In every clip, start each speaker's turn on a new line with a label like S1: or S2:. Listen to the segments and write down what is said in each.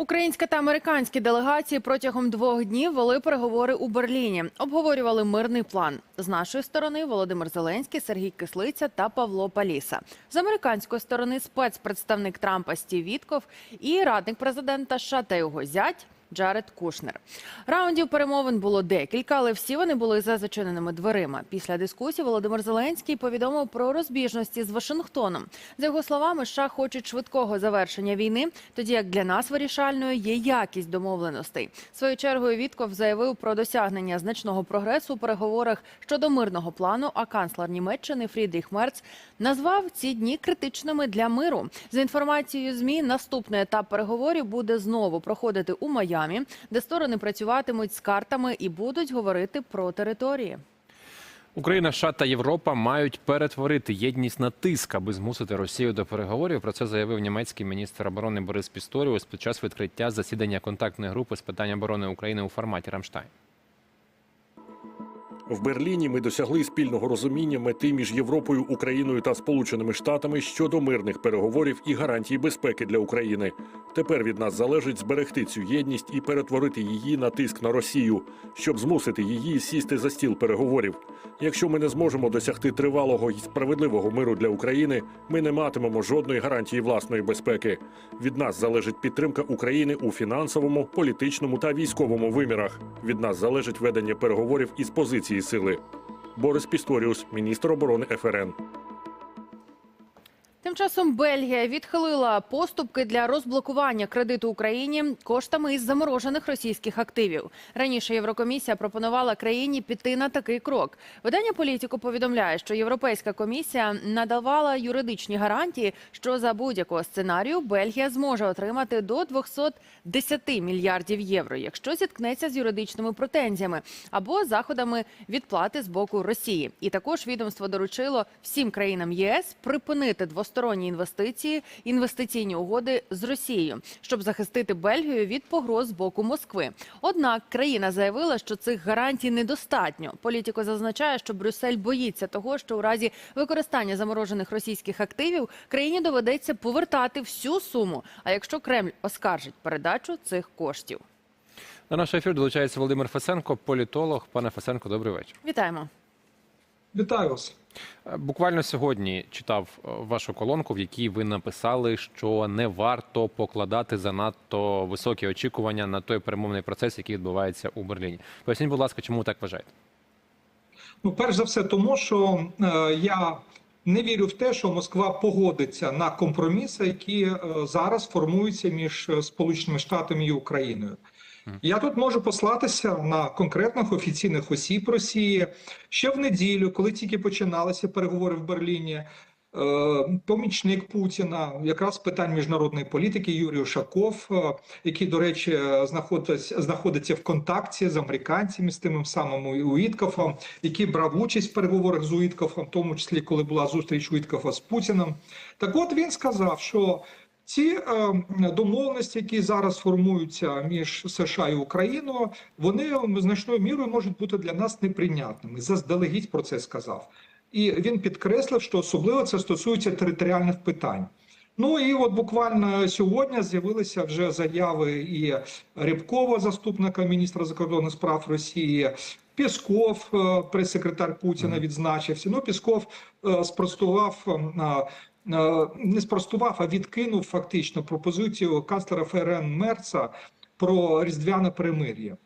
S1: Українська та американські делегації протягом двох днів вели переговори у Берліні. Обговорювали мирний план. З нашої сторони Володимир Зеленський, Сергій Кислиця та Павло Паліса. З американської сторони спецпредставник Трампа Стів Вітков і радник президента США та його зять. Джаред Кушнер. Раундів перемовин було декілька, але всі вони були за зачиненими дверима. Після дискусії Володимир Зеленський повідомив про розбіжності з Вашингтоном. За його словами, США хочуть швидкого завершення війни, тоді як для нас вирішальною є якість домовленостей. Своєю чергою Вітков заявив про досягнення значного прогресу у переговорах щодо мирного плану. А канцлер Німеччини Фрідріх Мерц назвав ці дні критичними для миру. За інформацією змі, наступний етап переговорів буде знову проходити у Майамі, де сторони працюватимуть з картами і будуть говорити про території.
S2: Україна, США та Європа мають перетворити єдність на тиск, аби змусити Росію до переговорів. Про це заявив німецький міністр оборони Борис Пісторіус під час відкриття засідання контактної групи з питань оборони України у форматі Рамштайн.
S3: В Берліні ми досягли спільного розуміння мети між Європою, Україною та Сполученими Штатами щодо мирних переговорів і гарантій безпеки для України. Тепер від нас залежить зберегти цю єдність і перетворити її на тиск на Росію, щоб змусити її сісти за стіл переговорів. Якщо ми не зможемо досягти тривалого і справедливого миру для України, ми не матимемо жодної гарантії власної безпеки. Від нас залежить підтримка України у фінансовому, політичному та військовому вимірах. Від нас залежить ведення переговорів із позиції сили. Борис Пісторіус, міністр оборони ФРН.
S1: Тим часом Бельгія відхилила поступки для розблокування кредиту Україні коштами із заморожених російських активів. Раніше Єврокомісія пропонувала країні піти на такий крок. Видання політику повідомляє, що Європейська комісія надавала юридичні гарантії, що за будь-якого сценарію Бельгія зможе отримати до 210 мільярдів євро, якщо зіткнеться з юридичними претензіями або заходами відплати з боку Росії. І також відомство доручило всім країнам ЄС припинити двосторонні інвестиції, інвестиційні угоди з Росією, щоб захистити Бельгію від погроз з боку Москви. Однак країна заявила, що цих гарантій недостатньо. Політико зазначає, що Брюссель боїться того, що у разі використання заморожених російських активів країні доведеться повертати всю суму. А якщо Кремль оскаржить передачу цих коштів,
S2: На наш ефір долучається Володимир Фесенко, політолог. Пане Фесенко, добрий вечір.
S1: вітаємо.
S4: Вітаю вас.
S2: Е, Буквально сьогодні читав е, вашу колонку, в якій ви написали, що не варто покладати занадто високі очікування на той перемовний процес, який відбувається у Берліні. Поясніть, будь ласка, чому ви так вважаєте?
S4: Ну, перш за все, тому що е, я не вірю в те, що Москва погодиться на компроміси, які е, зараз формуються між е, Сполученими Штатами і Україною. Я тут можу послатися на конкретних офіційних осіб Росії ще в неділю, коли тільки починалися переговори в Берліні. е, Помічник Путіна, якраз питань міжнародної політики Юрій Ушаков, е, який, до речі, знаходиться, знаходиться в контакті з американцями, з тим самим Уіткофом, який брав участь в переговорах з Уіткофом, в тому числі коли була зустріч Уіткофа з Путіним. Так от він сказав, що ці е, домовленості, які зараз формуються між США і Україною, вони значною мірою можуть бути для нас неприйнятними. Заздалегідь про це сказав. І він підкреслив, що особливо це стосується територіальних питань. Ну і от буквально сьогодні з'явилися вже заяви і Рябкова, заступника міністра закордонних справ Росії. Пісков, е, прес-секретар Путіна, відзначився. Ну, Пісков е, спростував не спростував, а відкинув фактично пропозицію канцлера ФРН Мерца про різдвяне перемир'я.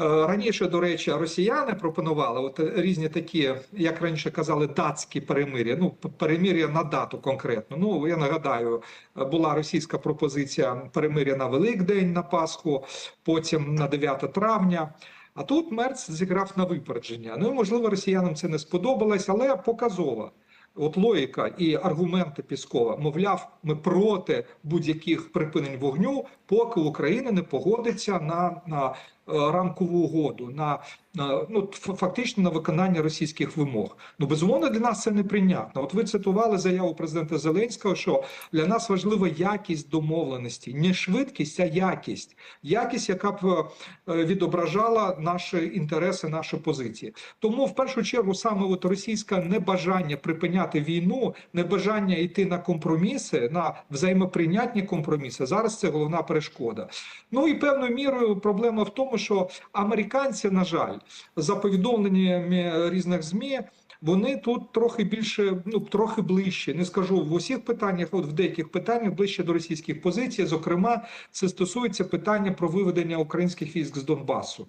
S4: Е, Раніше, до речі, росіяни пропонували от різні такі, як раніше казали, датські перемир'я. Ну, перемир'я на дату конкретно. Ну я нагадаю, е, була російська пропозиція перемир'я на Великдень, на Пасху, потім на 9 травня. А тут Мерц зіграв на випередження. Ну можливо, росіянам це не сподобалось, але показово. От логіка і аргументи Піскова, мовляв, ми проти будь-яких припинень вогню, поки Україна не погодиться на, на рамкову угоду на, на ну фактично на виконання російських вимог. Ну безумовно для нас це неприйнятно. От ви цитували заяву президента Зеленського, що для нас важлива якість домовленості, не швидкість, а якість, якість, яка б е, відображала наші інтереси, наші позиції. Тому в першу чергу саме от російське небажання припиняти війну, небажання йти на компроміси, на взаємоприйнятні компроміси. Зараз це головна перешкода. Ну і певною мірою проблема в тому, що американці, на жаль, за повідомленнями різних змі. Вони тут трохи більше, ну трохи ближче. Не скажу в усіх питаннях, от в деяких питаннях ближче до російських позицій. Зокрема, це стосується питання про виведення українських військ з Донбасу.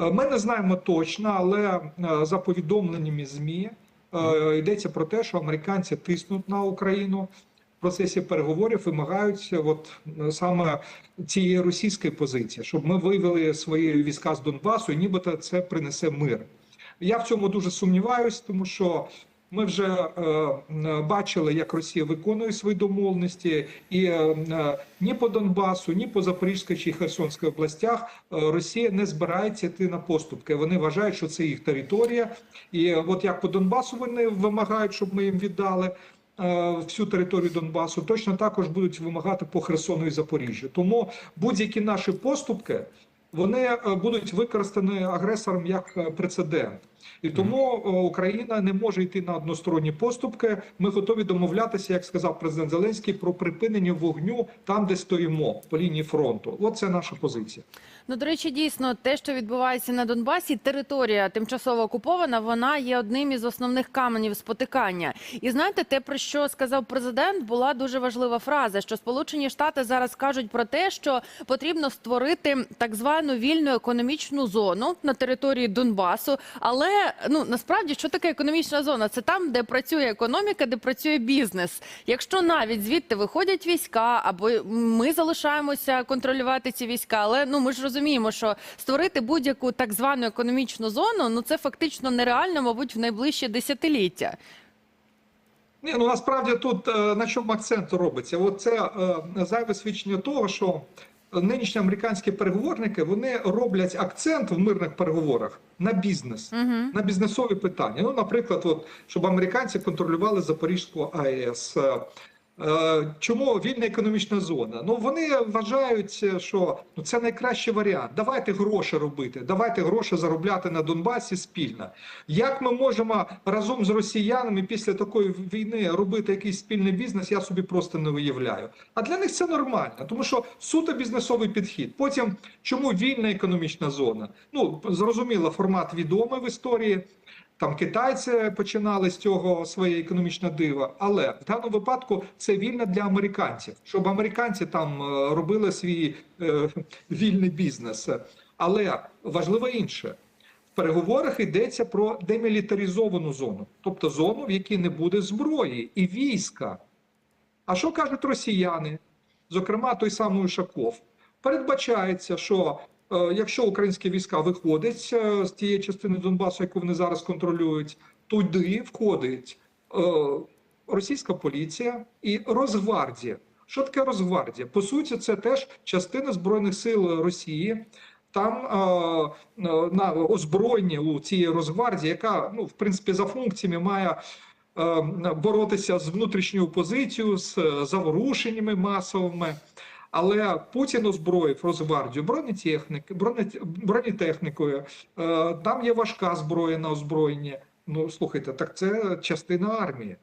S4: Е, Ми не знаємо точно, але е, за повідомленнями ЗМІ е, йдеться про те, що американці тиснуть на Україну процесі переговорів, вимагають от е, саме цієї російської позиції, щоб ми вивели свої війська з Донбасу, і нібито це принесе мир. Я в цьому дуже сумніваюсь, тому що ми вже е, е, бачили, як Росія виконує свої домовленості, і е, е, ні по Донбасу, ні по Запорізькій чи Херсонській областях е, Росія не збирається йти на поступки. Вони вважають, що це їх територія. І от як по Донбасу вони вимагають, щоб ми їм віддали. Е, Всю територію Донбасу точно також будуть вимагати по Херсону і Запоріжжю. Тому будь-які наші поступки вони е, будуть використані агресором як е, прецедент. І тому е, Україна не може йти на односторонні поступки. Ми готові домовлятися, як сказав президент Зеленський, про припинення вогню там, де стоїмо по лінії фронту. От це наша позиція.
S1: Ну, до речі, дійсно, те, що відбувається на Донбасі, територія тимчасово окупована, вона є одним із основних каменів спотикання. І знаєте, те, про що сказав президент, була дуже важлива фраза, що Сполучені Штати зараз кажуть про те, що потрібно створити так звану вільну економічну зону на території Донбасу. Але ну насправді, що таке економічна зона? Це там, де працює економіка, де працює бізнес. Якщо навіть звідти виходять війська, або ми залишаємося контролювати ці війська, але ну ми ж розуміємо, що створити будь-яку так звану економічну зону, ну це фактично нереально, мабуть, в найближчі десятиліття.
S4: Ні, ну насправді тут е, на чому акцент робиться? От це е, зайве свідчення того, що нинішні американські переговорники вони роблять акцент в мирних переговорах на бізнес, на бізнесові питання. Ну, наприклад, от щоб американці контролювали Запорізьку АЕС. Е, Е, Чому вільна економічна зона? Ну вони вважають, що ну це найкращий варіант. Давайте гроші робити, давайте гроші заробляти на Донбасі спільно. Як ми можемо разом з росіянами після такої війни робити якийсь спільний бізнес? Я собі просто не уявляю. А для них це нормально, тому що суто бізнесовий підхід. Потім чому вільна економічна зона? Ну зрозуміло, формат відомий в історії. Там китайці починали з цього своє економічне диво, але в даному випадку це вільно для американців, щоб американці там е, робили свій е, вільний бізнес. Але важливо інше. В переговорах йдеться про демілітаризовану зону, тобто зону, в якій не буде зброї і війська. А що кажуть росіяни? Зокрема, той самий Ушаков. Передбачається, що якщо українські війська виходять е, з тієї частини Донбасу, яку вони зараз контролюють, туди входить е, російська поліція і Росгвардія. Що таке Росгвардія? По суті, це теж частина збройних сил Росії. Там е, е, на озброєння у цієї Росгвардії, яка ну в принципі за функціями має е, боротися з внутрішньою опозицією, з е, заворушеннями масовими. Але Путін озброїв Росгвардію бронетехніки, бронетехнікою. Е, Там є важка зброя на озброєння. Ну слухайте, так це частина армії,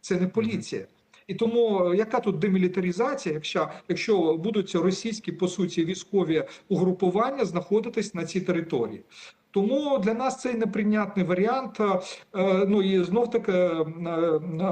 S4: це не поліція. І тому е, яка тут демілітаризація, якщо, якщо будуть російські по суті військові угрупування знаходитись на цій території? Тому для нас це неприйнятний варіант. Е, Ну і знов таки е, е,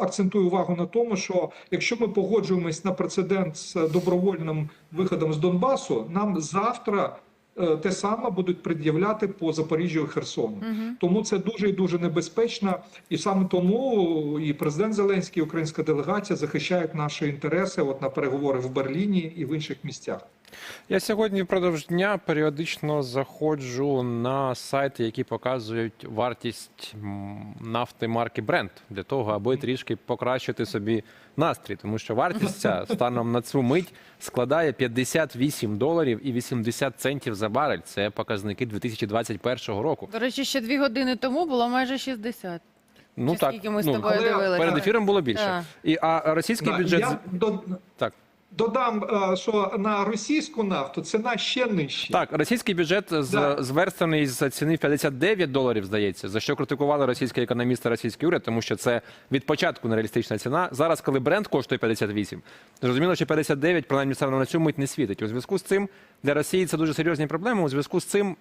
S4: акцентую увагу на тому, що якщо ми погоджуємось на прецедент з добровольним виходом з Донбасу, нам завтра. е, Те саме будуть пред'являти по Запоріжжю і Херсону, тому це дуже і дуже небезпечно, і саме тому і президент Зеленський, і українська делегація захищають наші інтереси от на переговори в Берліні і в інших місцях.
S2: Я сьогодні впродовж дня періодично заходжу на сайти, які показують вартість нафти марки Brent для того, аби трішки покращити собі настрій, тому що вартість ця станом на цю мить складає 58 доларів і 80 центів за барель. Це показники 2021 року.
S1: До речі, ще дві години тому було майже 60.
S2: Ну
S1: Чи
S2: так
S1: скільки ми з
S2: ну,
S1: тобою
S4: але
S1: дивилися.
S2: перед ефіром було більше.
S1: Так.
S2: І а російський
S4: Да,
S2: бюджет
S4: Я
S2: так.
S4: Додам, е, що на російську нафту ціна ще нижча.
S2: Так, російський бюджет
S4: Да.
S2: зверстаний з ціни в 59 доларів, здається, за що критикували російські економісти, російський уряд, тому що це від початку нереалістична ціна. Зараз, коли бренд коштує 58, зрозуміло, що 59, принаймні саме на цю мить не світить. У зв'язку з цим для Росії це дуже серйозні проблеми. У зв'язку з цим,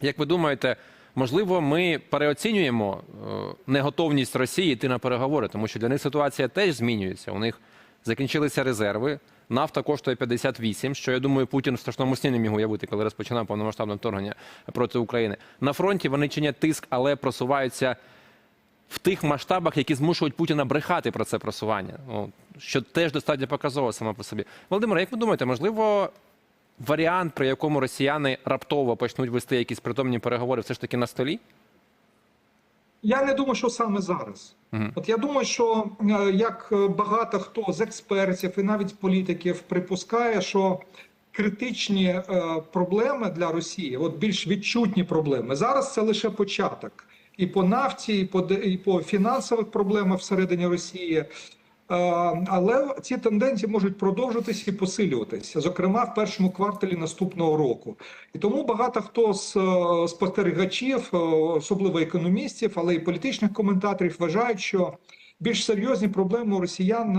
S2: як ви думаєте, можливо, ми переоцінюємо е, неготовність Росії йти на переговори, тому що для них ситуація теж змінюється. У них закінчилися резерви. Нафта коштує 58, що я думаю, Путін в страшному сні не міг уявити, коли розпочинав повномасштабне вторгнення проти України. На фронті вони чинять тиск, але просуваються в тих масштабах, які змушують Путіна брехати про це просування. Ну, що теж достатньо показово само по собі. Володимир, як ви думаєте, можливо, варіант, при якому росіяни раптово почнуть вести якісь притомні переговори, все ж таки на столі?
S4: Я не думаю, що саме зараз.
S2: Мгм.
S4: От я думаю, що е, як е, багато хто з експертів і навіть політиків припускає, що критичні е, проблеми для Росії, от більш відчутні проблеми, зараз це лише початок. І по нафті, і по і по фінансових проблемах всередині Росії. Е, Але ці тенденції можуть продовжитись і посилюватися, зокрема в першому кварталі наступного року. І тому багато хто з е, спостерігачів, е, особливо економістів, але і політичних коментаторів, вважають, що більш серйозні проблеми у росіян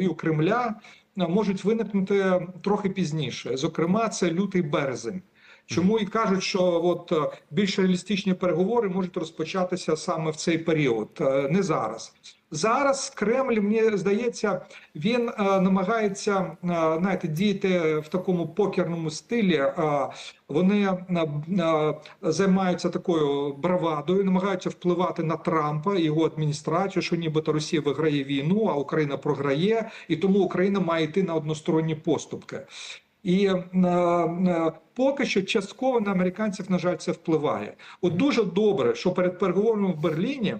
S4: і у Кремля можуть виникнути трохи пізніше. Зокрема, це лютий березень. Чому і кажуть, що от е, більш реалістичні переговори можуть розпочатися саме в цей період, е, не зараз. Зараз Кремль, мені здається, він е, намагається е, знаєте, діяти в такому покерному стилі. Е, вони е, е, займаються такою бравадою, намагаються впливати на Трампа його адміністрацію, що нібито Росія виграє війну, а Україна програє, і тому Україна має йти на односторонні поступки. І е, е, поки що частково на американців, на жаль, це впливає. От дуже добре, що перед переговорами в Берліні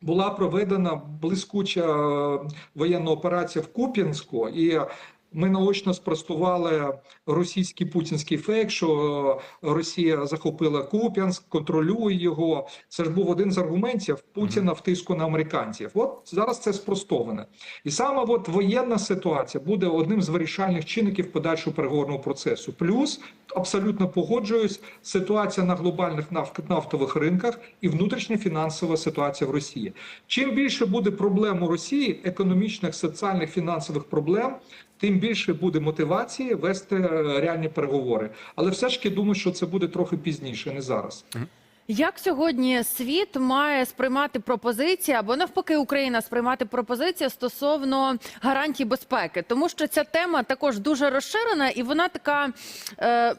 S4: була проведена блискуча е, воєнна операція в Куп'янську, і ми наочно спростували російський путінський фейк, що е, Росія захопила Куп'янськ, контролює його. Це ж був один з аргументів Путіна в тиску на американців. От зараз це спростоване, і саме от воєнна ситуація буде одним з вирішальних чинників подальшого переговорного процесу. Плюс абсолютно погоджуюсь, ситуація на глобальних наф- нафтових ринках і внутрішня фінансова ситуація в Росії. Чим більше буде проблем у Росії, економічних, соціальних, фінансових проблем, тим більше буде мотивації вести е, реальні переговори. Але все ж таки думаю, що це буде трохи пізніше, не зараз.
S1: Як сьогодні світ має сприймати пропозиції або навпаки Україна сприймати пропозиції стосовно гарантій безпеки? Тому що ця тема також дуже розширена і вона така е,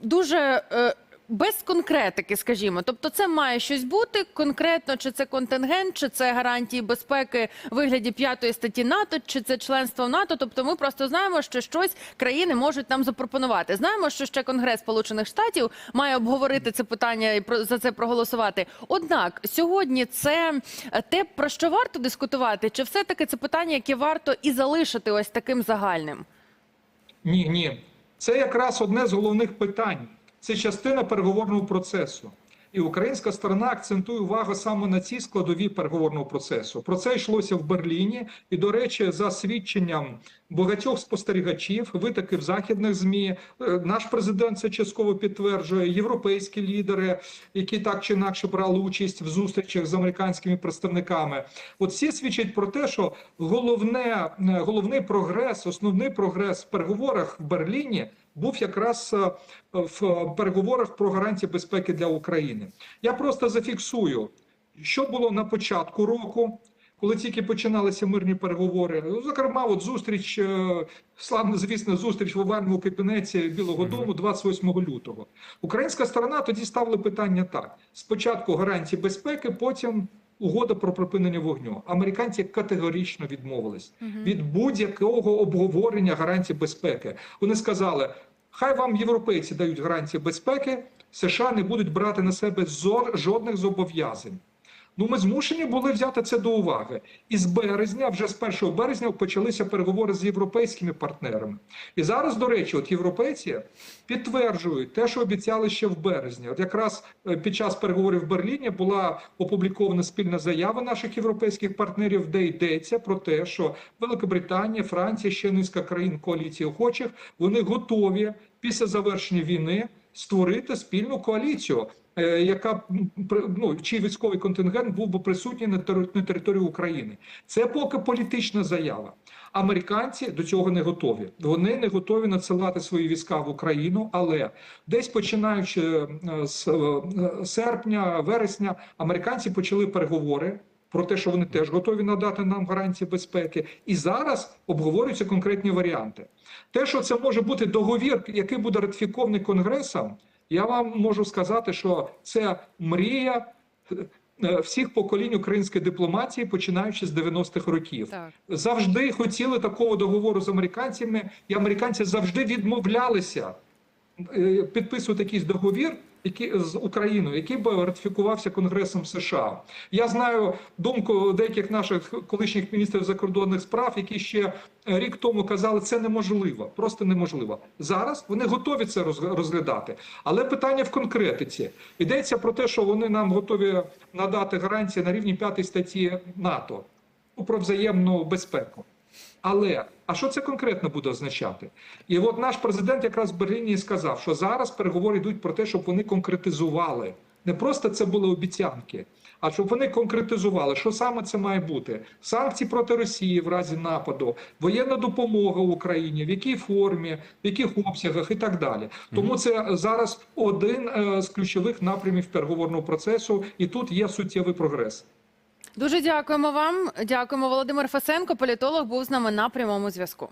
S1: дуже. Е, без конкретики, скажімо, тобто це має щось бути конкретно, чи це контингент, чи це гарантії безпеки в вигляді п'ятої статті НАТО, чи це членство в НАТО. Тобто, ми просто знаємо, що щось країни можуть нам запропонувати. Знаємо, що ще Конгрес Сполучених Штатів має обговорити це питання і за це проголосувати. Однак сьогодні це е, те, про що варто дискутувати, чи все таки це питання, яке варто і залишити ось таким загальним?
S4: Ні, ні. Це якраз одне з головних питань. Це частина переговорного процесу. І українська сторона акцентує увагу саме на цій складові переговорного процесу. Про це йшлося в Берліні. І, до речі, за свідченням багатьох спостерігачів, витоки в західних змі, е, наш президент це частково підтверджує. Європейські лідери, які так чи інакше брали участь в зустрічах з американськими представниками. От всі свідчать про те, що головне, е, головний прогрес, основний прогрес в переговорах в Берліні був якраз е, в переговорах про гарантії безпеки для України. Я просто зафіксую, що було на початку року. Коли тільки починалися мирні переговори, ну, зокрема, от зустріч, е, славно звісно, зустріч в овальному кабінеті Білого Дому 28 лютого. Українська сторона тоді ставила питання так: спочатку гарантії безпеки, потім угода про припинення вогню. Американці категорично відмовились від будь-якого обговорення гарантій безпеки. Вони сказали: Хай вам європейці дають гарантії безпеки, США не будуть брати на себе зор- жодних зобов'язань. Ну, ми змушені були взяти це до уваги. І з березня, вже з 1 березня, почалися переговори з європейськими партнерами. І зараз, до речі, от європейці підтверджують те, що обіцяли ще в березні. От якраз е, під час переговорів в Берліні була опублікована спільна заява наших європейських партнерів, де йдеться про те, що Великобританія, Франція, ще низка країн коаліції охочих, вони готові після завершення війни створити спільну коаліцію, яка м, при- ну, чий військовий контингент був би присутній на території України. Це поки політична заява. Американці до цього не готові. Вони не готові надсилати свої війська в Україну, але десь починаючи е, з е, серпня, вересня, американці почали переговори. Про те, що вони теж готові надати нам гарантії безпеки, і зараз обговорюються конкретні варіанти. Те, що це може бути договір, який буде ратифікований конгресом, я вам можу сказати, що це мрія е, всіх поколінь української дипломатії, починаючи з 90-х років
S1: Так.
S4: завжди хотіли такого договору з американцями, і американці завжди відмовлялися е, підписувати якийсь договір який, з Україною, який би ратифікувався Конгресом США. Я знаю думку деяких наших колишніх міністрів закордонних справ, які ще е, рік тому казали, це неможливо, просто неможливо. Зараз вони готові це розглядати. Але питання в конкретиці йдеться про те, що вони нам готові надати гарантії на рівні 5 статті НАТО про взаємну безпеку. Але а що це конкретно буде означати? І от наш президент якраз в Берліні сказав, що зараз переговори йдуть про те, щоб вони конкретизували. Не просто це були обіцянки, а щоб вони конкретизували, що саме це має бути: санкції проти Росії в разі нападу, воєнна допомога Україні, в якій формі, в яких обсягах і так далі. Тому це зараз один е, з ключових напрямів переговорного процесу, і тут є суттєвий прогрес.
S1: Дуже дякуємо вам. Дякуємо. Володимир Фасенко, політолог, був з нами на прямому зв'язку.